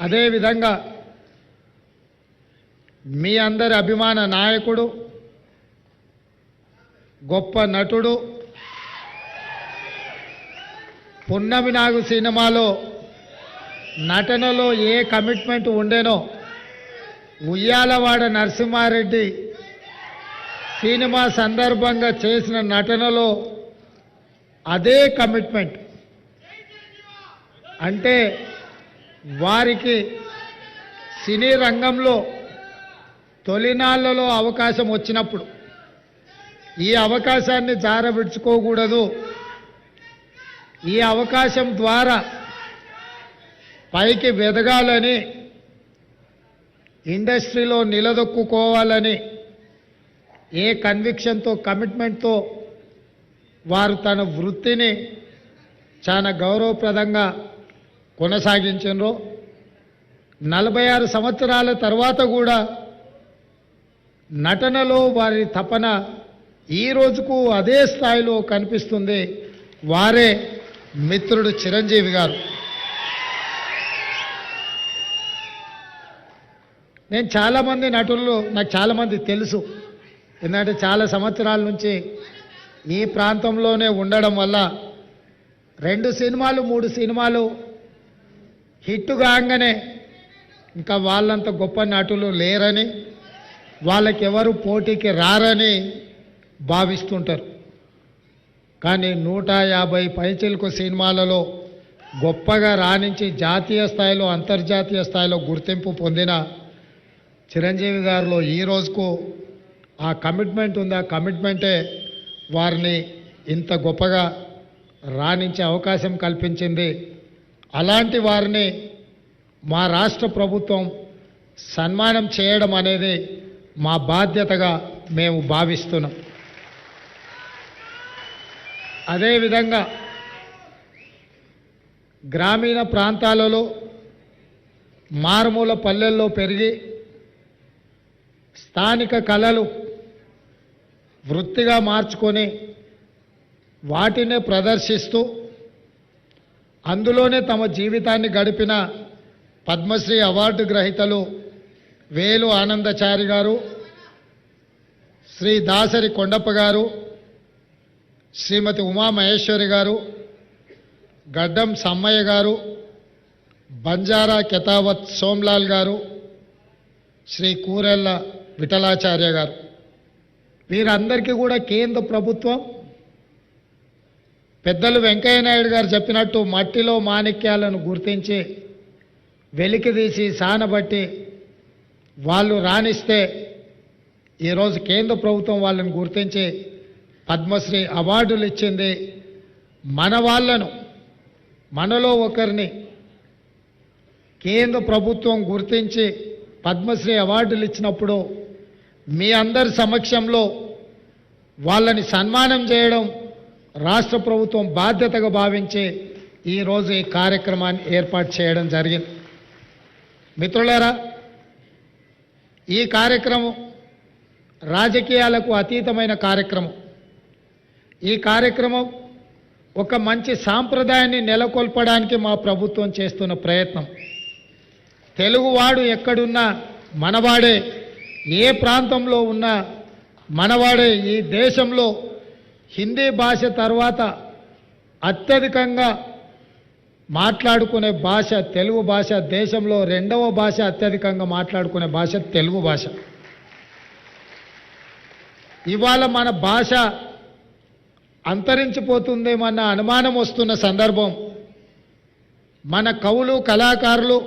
అదేవిధంగా మీ అందరి అభిమాన నాయకుడు గొప్ప నటుడు పున్నమి నాగు సినిమాలో నటనలో ఏ కమిట్మెంట్ ఉండేనో ఉయ్యాలవాడ నరసింహారెడ్డి సినిమా సందర్భంగా చేసిన నటనలో అదే కమిట్మెంట్. అంటే వారికి సినీ రంగంలో తొలినాళ్ళలో అవకాశం వచ్చినప్పుడు ఈ అవకాశాన్ని జారవిడ్చుకోకూడదు. ఈ అవకాశం ద్వారా పైకి వెదగాలని ఇండస్ట్రీలో నిలదొక్కుకోవాలని ఏ కన్విక్షన్తో కమిట్మెంట్తో వారు తన వృత్తిని చాలా గౌరవప్రదంగా కొనసాగించారు నలభై ఆరు సంవత్సరాల తర్వాత కూడా నటనలో వారి తపన ఈ రోజుకు అదే స్థాయిలో కనిపిస్తుంది. వారే మిత్రుడు చిరంజీవి గారు. నేను చాలామంది నటులు నాకు చాలామంది తెలుసు. ఎందుకంటే చాలా సంవత్సరాల నుంచి ఈ ప్రాంతంలోనే ఉండడం వల్ల రెండు సినిమాలు మూడు సినిమాలు హిట్ కాగానే ఇంకా వాళ్ళంత గొప్ప నటులు లేరని వాళ్ళకి ఎవరు పోటీకి రారని భావిస్తుంటారు. కానీ నూట యాభై పైచిలకు సినిమాలలో గొప్పగా రాణించి జాతీయ స్థాయిలో అంతర్జాతీయ స్థాయిలో గుర్తింపు పొందిన చిరంజీవి గారిలో ఈ రోజుకు ఆ కమిట్మెంట్ ఉంది. ఆ కమిట్మెంటే వారిని ఇంత గొప్పగా రాణించే అవకాశం కల్పించింది అలాంటి వారిని మా రాష్ట్ర ప్రభుత్వం సన్మానం చేయడం అనేది మా బాధ్యతగా మేము భావిస్తున్నాం. అదేవిధంగా గ్రామీణ ప్రాంతాలలో మారుమూల పల్లెల్లో పెరిగి స్థానిక కళలు వృత్తిగా మార్చుకొని వాటినే ప్రదర్శిస్తూ అందులోనే తమ జీవితాన్ని గడిపిన పద్మశ్రీ అవార్డు గ్రహీతలు వేలు ఆనందచారి గారు శ్రీ దాసరి కొండప్ప గారు శ్రీమతి ఉమామహేశ్వరి గారు గడ్డం సమ్మయ్య గారు బంజారా కెతావత్ సోమ్లాల్ గారు శ్రీ కూరెళ్ళ విఠలాచార్య గారు. వీరందరికీ కూడా కేంద్ర ప్రభుత్వం పెద్దలు వెంకయ్య నాయుడు గారు చెప్పినట్టు మట్టిలో మాణిక్యాలను గుర్తించి వెలికిదీసి సానబట్టి వాళ్ళు రాణిస్తే ఈరోజు కేంద్ర ప్రభుత్వం వాళ్ళని గుర్తించి పద్మశ్రీ అవార్డులు ఇచ్చింది మన వాళ్ళను మనలో ఒకరిని కేంద్ర ప్రభుత్వం గుర్తించి పద్మశ్రీ అవార్డులు ఇచ్చినప్పుడు మీ అందరి సమక్షంలో వాళ్ళని సన్మానం చేయడం రాష్ట్ర ప్రభుత్వం బాధ్యతగా భావించి ఈరోజు ఈ కార్యక్రమాన్ని ఏర్పాటు చేయడం జరిగింది. మిత్రులారా ఈ కార్యక్రమం రాజకీయాలకు అతీతమైన కార్యక్రమం. ఈ కార్యక్రమం ఒక మంచి సాంప్రదాయాన్ని నెలకొల్పడానికి మా ప్రభుత్వం చేస్తున్న ప్రయత్నం. తెలుగువాడు ఎక్కడున్నా మనవాడే ఏ ప్రాంతంలో ఉన్నా మనవాడే ఈ దేశంలో హిందీ భాష తర్వాత అత్యధికంగా మాట్లాడుకునే భాష తెలుగు భాష దేశంలో రెండవ భాష అత్యధికంగా మాట్లాడుకునే భాష తెలుగు భాష. ఇవాళ మన భాష అంతరించిపోతుందేమన్న అనుమానం వస్తున్న సందర్భం. మన కవులు కళాకారులు